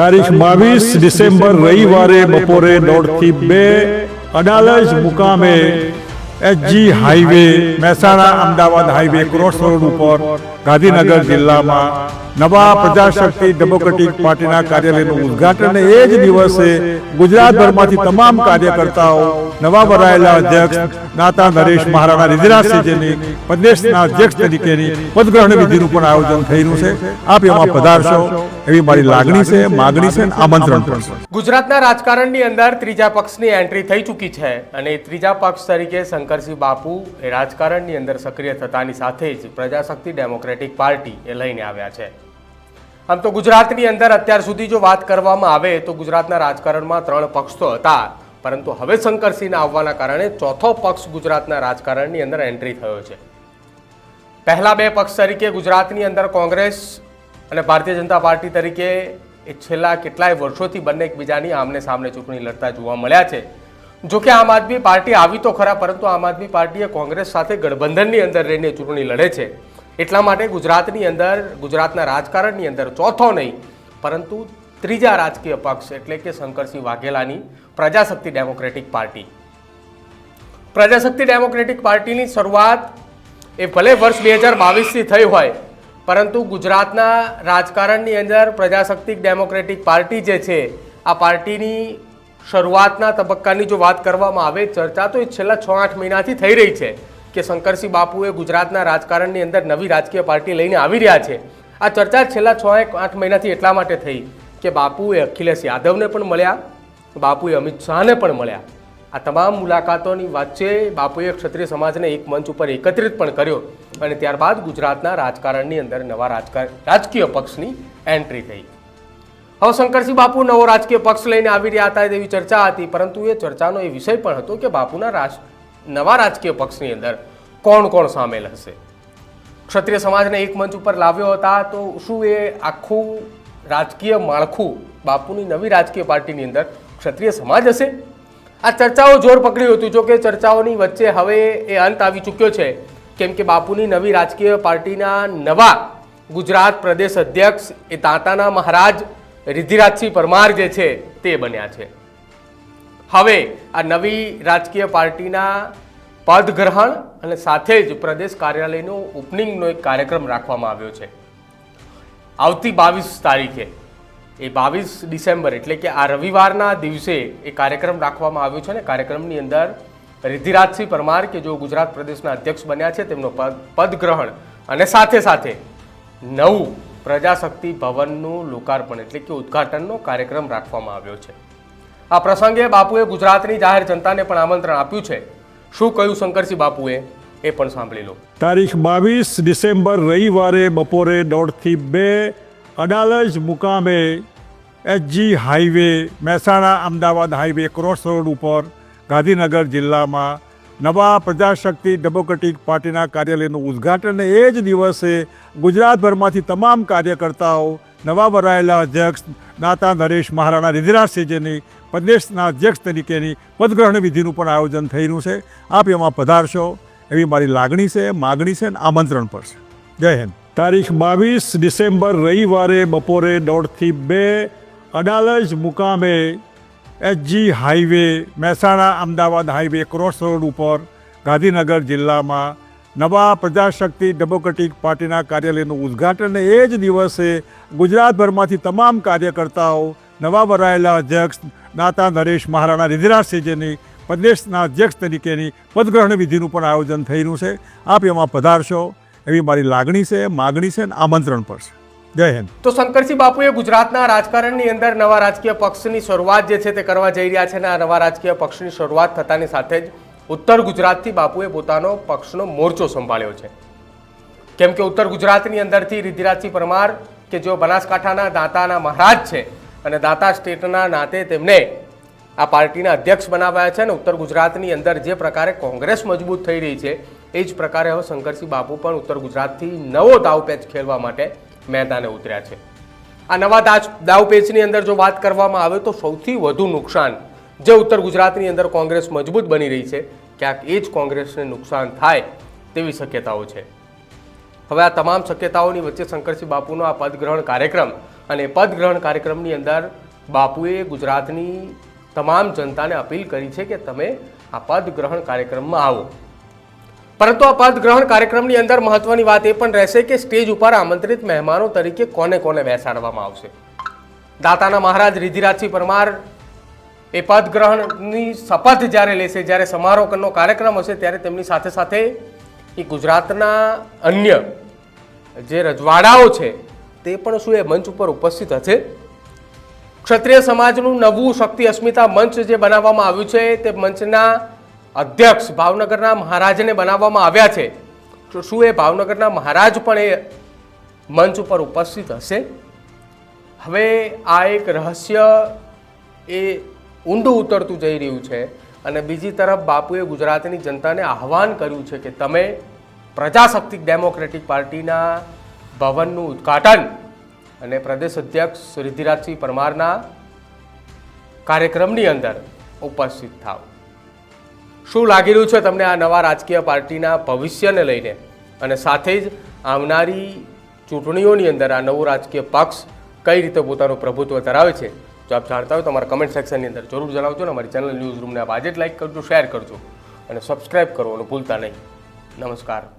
તારીખ બાવીસ ડિસેમ્બર રવિવારે બપોરે દોઢથી બે અડાલજ મુકામે HG highway Mehsana Ahmedabad highway cross road ઉપર ગાંધીનગર જિલ્લામાં નવા પ્રજાશક્તિ ડેમોક્રેટિક પાર્ટીના કાર્યાલયનું ઉદઘાટન એ જ દિવસે ગુજરાતભરમાંથી તમામ કાર્યકર્તાઓ, નવા વરાયેલા અધ્યક્ષ, નાતા નરેશ મહારાણા રિધિરાજસિંહજીની પ્રદેશના અધ્યક્ષ તરીકેની પદગ્રહણ વિધિનું પણ આયોજન થયેલું છે. આપ એમાં પધારશો. એવી મારી લાગણી છે, માગણી છે આમંત્રણ પણ ગુજરાતના રાજકારણની અંદર ત્રીજા પક્ષની એન્ટ્રી થઈ ચૂકી છે અને ત્રીજા પક્ષ તરીકે શંકરસિંહ બાપુ એ રાજકારણની અંદર સક્રિય થતાની સાથે જ પ્રજાશક્તિ ડેમોક્રેટિક પાર્ટી એ લઈને આવ્યા છે. આમ તો ગુજરાતની અંદર અત્યાર સુધી જો વાત કરવામાં આવે તો ગુજરાતના રાજકારણમાં ત્રણ પક્ષ તો હતા. પરંતુ હવે શંકરસિંહના આવવાના કારણે ચોથો પક્ષ ગુજરાતના રાજકારણની અંદર એન્ટ્રી થયો છે. પહેલા બે પક્ષ તરીકે ગુજરાતની અંદર કોંગ્રેસ અને ભારતીય જનતા પાર્ટી તરીકે એ છેલ્લા કેટલાય વર્ષોથી બંને એકબીજાની આમને સામને ચૂંટણી લડતા જોવા મળ્યા છે. જો કે આમ આદમી પાર્ટી આવી તો ખરા, પરંતુ આમ આદમી પાર્ટીએ કોંગ્રેસ સાથે ગઠબંધનની અંદર રહીને ચૂંટણી લડે છે. એટલા માટે ગુજરાતની અંદર, ગુજરાતના રાજકારણની અંદર ચોથો નહીં, પરંતુ ત્રીજા રાજકીય પક્ષ એટલે કે Shankarsinh વાઘેલાની Prajashakti democratic party. Prajashakti democratic પાર્ટીની શરૂઆત એ ભલે વર્ષ બે હજાર બાવીસથી થઈ હોય, પરંતુ ગુજરાતના રાજકારણની અંદર પ્રજાશક્તિ ડેમોક્રેટિક પાર્ટી જે છે, આ પાર્ટીની શરૂઆતના તબક્કાની જો વાત કરવામાં આવે, ચર્ચા તો એ છેલ્લા છ આઠ મહિનાથી થઈ રહી છે. કે શંકરસિંહ બાપુએ ગુજરાતના રાજકારણની અંદર નવી રાજકીય પાર્ટી લઈને આવી રહ્યા છે. આ ચર્ચા છેલ્લા છ એક આઠ મહિનાથી એટલા માટે થઈ કે બાપુએ અખિલેશ યાદવને પણ મળ્યા, બાપુએ અમિત શાહને પણ મળ્યા. આ તમામ મુલાકાતોની વચ્ચે બાપુએ ક્ષત્રિય સમાજને એક મંચ ઉપર એકત્રિત પણ કર્યો અને ત્યારબાદ ગુજરાતના રાજકારણની અંદર નવા રાજકાર, રાજકીય પક્ષની એન્ટ્રી થઈ. હવે શંકરસિંહ બાપુ નવો રાજકીય પક્ષ લઈને આવી રહ્યા હતા તેવી ચર્ચા હતી, પરંતુ એ ચર્ચાનો એ વિષય પણ હતો કે બાપુના રાજ નવા રાજકીય પક્ષની અંદર કોણ કોણ સામેલ હશે? ક્ષત્રિય સમાજને એક મંચ ઉપર લાવ્યો હતા તો શું એ આખું રાજકીય માળખું બાપુની નવી રાજકીય પાર્ટીની અંદર ક્ષત્રિય સમાજ હશે? આ ચર્ચાઓ જોર પકડ્યું હતું. જોકે ચર્ચાઓની વચ્ચે હવે એ અંત આવી ચૂક્યો છે. કેમ કે બાપુની નવી રાજકીય પાર્ટીના નવા ગુજરાત પ્રદેશ અધ્યક્ષ એ તાંતાના મહારાજ રિધિરાજસિંહ પરમાર જે છે તે બન્યા છે. હવે આ નવી રાજકીય પાર્ટીના પદગ્રહણ અને સાથે જ પ્રદેશ કાર્યાલયનો ઓપનિંગનો એક કાર્યક્રમ રાખવામાં આવ્યો છે. આવતી બાવીસ તારીખે, એ બાવીસ ડિસેમ્બર એટલે કે આ રવિવારના દિવસે એ કાર્યક્રમ રાખવામાં આવ્યો છે અને કાર્યક્રમની અંદર રિધિરાજસિંહ પરમાર કે જો ગુજરાત પ્રદેશના અધ્યક્ષ બન્યા છે, તેમનો પદ, પદગ્રહણ અને સાથે સાથે નવું પ્રજાશક્તિ ભવનનું લોકાર્પણ એટલે કે ઉદ્ઘાટનનો કાર્યક્રમ રાખવામાં આવ્યો છે. આ પ્રસંગે બાપુએ ગુજરાતની જાહેર જનતાને પણ આમંત્રણ આપ્યું છે. શું કહ્યું શંકરસિંહ બાપુએ? એ પણ સાંભળી લો. તારીખ બાવીસ ડિસેમ્બર રવિવારે બપોરે દોઢથી બે અડાલજ મુકામે HG highway, Mehsana Ahmedabad highway cross road ઉપર ગાંધીનગર જિલ્લામાં નવા પ્રજાશક્તિ ડેમોક્રેટિક પાર્ટીના કાર્યાલયનું ઉદ્ઘાટન. એ જ દિવસે ગુજરાતભરમાંથી તમામ કાર્યકર્તાઓ નવા વરાયેલા અધ્યક્ષ નાતા નરેશ મહારાણા રિધિરાજસિંહજીની પ્રદેશના અધ્યક્ષ તરીકેની પદગ્રહણ વિધિનું પણ આયોજન થયેલું છે. આપ એમાં પધારશો. એવી મારી લાગણી છે, માગણી છે અને આમંત્રણ પણ છે. જય હિન્દ. તારીખ બાવીસ ડિસેમ્બર રવિવારે બપોરે દોઢથી બે અડાલજ મુકામે HG highway Mehsana Ahmedabad highway cross road ઉપર ગાંધીનગર જિલ્લામાં નવા પ્રજાશક્તિ ડેમોક્રેટિક પાર્ટીના કાર્યાલયનું ઉદ્ઘાટન એ જ દિવસે ગુજરાતભરમાંથી તમામ કાર્યકર્તાઓ, નવા વરાયેલા અધ્યક્ષ નાતા નરેશ મહારાણા, રિધિરાજસિંહજીની, પ્રદેશના અધ્યક્ષ તરીકેની પદગ્રહણ વિધિનું પણ આયોજન થયેલું છે. આપ એમાં પધારશો. એવી મારી લાગણી છે, માગણી છે અને આમંત્રણ પણ છે. જય હિન્દ. તો શંકરસિંહ બાપુએ ગુજરાતના રાજકારણની અંદર નવા રાજકીય પક્ષની શરૂઆત જે છે તે કરવા જઈ રહ્યા છે અને આ નવા રાજકીય પક્ષની શરૂઆત થતાની સાથે જ ઉત્તર ગુજરાતથી બાપુએ પોતાનો પક્ષનો મોરચો સંભાળ્યો છે. કેમ કે ઉત્તર ગુજરાતની અંદરથી રિધિરાજસિંહ પરમાર કે જેઓ બનાસકાંઠાના દાંતાના મહારાજ છે અને દાંતા સ્ટેટના નાતે તેમને આ પાર્ટીના અધ્યક્ષ બનાવાયા છે અને ઉત્તર ગુજરાતની અંદર જે પ્રકારે કોંગ્રેસ મજબૂત થઈ રહી છે, એ જ પ્રકારે હવે શંકરસિંહ બાપુ પણ ઉત્તર ગુજરાતથી નવો દાવપેચ ખેલવા માટે મેદાને ઉતર્યા છે. આ નવા દાવ દાવપેચની અંદર જો વાત કરવામાં આવે તો સૌથી વધુ નુકસાન જે ઉત્તર ગુજરાતની અંદર કોંગ્રેસ મજબૂત બની રહી છે, ક્યાંક એ જ કોંગ્રેસને નુકસાન થાય તેવી શક્યતાઓ છે. હવે આ તમામ શક્યતાઓની વચ્ચે શંકરસિંહ બાપુનો આ પદગ્રહણ કાર્યક્રમ અને પદગ્રહણ કાર્યક્રમની અંદર બાપુએ ગુજરાતની તમામ જનતાને અપીલ કરી છે કે તમે આ પદગ્રહણ કાર્યક્રમમાં આવો. પરંતુ આ પદગ્રહણ કાર્યક્રમની અંદર મહત્વની વાત એ પણ રહેશે કે સ્ટેજ ઉપર આમંત્રિત મહેમાનો તરીકે કોને કોને બેસાડવામાં આવશે? દાતાના મહારાજ રિધિરાજસિંહ પરમાર એ પદ ગ્રહણની શપથ જ્યારે લેશે, જ્યારે સમારોહનો કાર્યક્રમ હશે, ત્યારે તેમની સાથે સાથે એ ગુજરાતના અન્ય જે રજવાડાઓ છે, તે પણ શું એ મંચ ઉપર ઉપસ્થિત હશે. ક્ષત્રિય સમાજનું નવું શક્તિ અસ્મિતા મંચ જે બનાવવામાં આવ્યું છે, તે મંચના અધ્યક્ષ ભાવનગરના મહારાજને બનાવવામાં આવ્યા છે. તો શું એ ભાવનગરના મહારાજ પણ એ મંચ ઉપર ઉપસ્થિત હશે? હવે આ એક રહસ્ય એ ઊંડું ઉતરતું જઈ રહ્યું છે અને બીજી તરફ બાપુએ ગુજરાતની જનતાને આહવાન કર્યું છે કે તમે પ્રજાશક્તિક ડેમોક્રેટિક પાર્ટીના ભવનનું ઉદ્ઘાટન અને પ્રદેશ અધ્યક્ષ રિદ્ધિરાજસિંહ પરમારના કાર્યક્રમની અંદર ઉપસ્થિત થાવ શું લાગી રહ્યું છે તમને આ નવા રાજકીય પાર્ટીના ભવિષ્યને લઈને? અને સાથે જ આવનારી ચૂંટણીઓની અંદર આ નવું રાજકીય પક્ષ કઈ રીતે પોતાનું પ્રભુત્વ ધરાવે છે? જો આપ જાણતા હોય તો અમારા કમેન્ટ સેક્શનની અંદર જરૂર જણાવજો ને અમારી ચેનલ ન્યૂઝ રૂમને આપ આજે જ લાઈક કરજો શેર કરજો અને સબસ્ક્રાઇબ કરવાનું ભૂલતા નહીં. નમસ્કાર.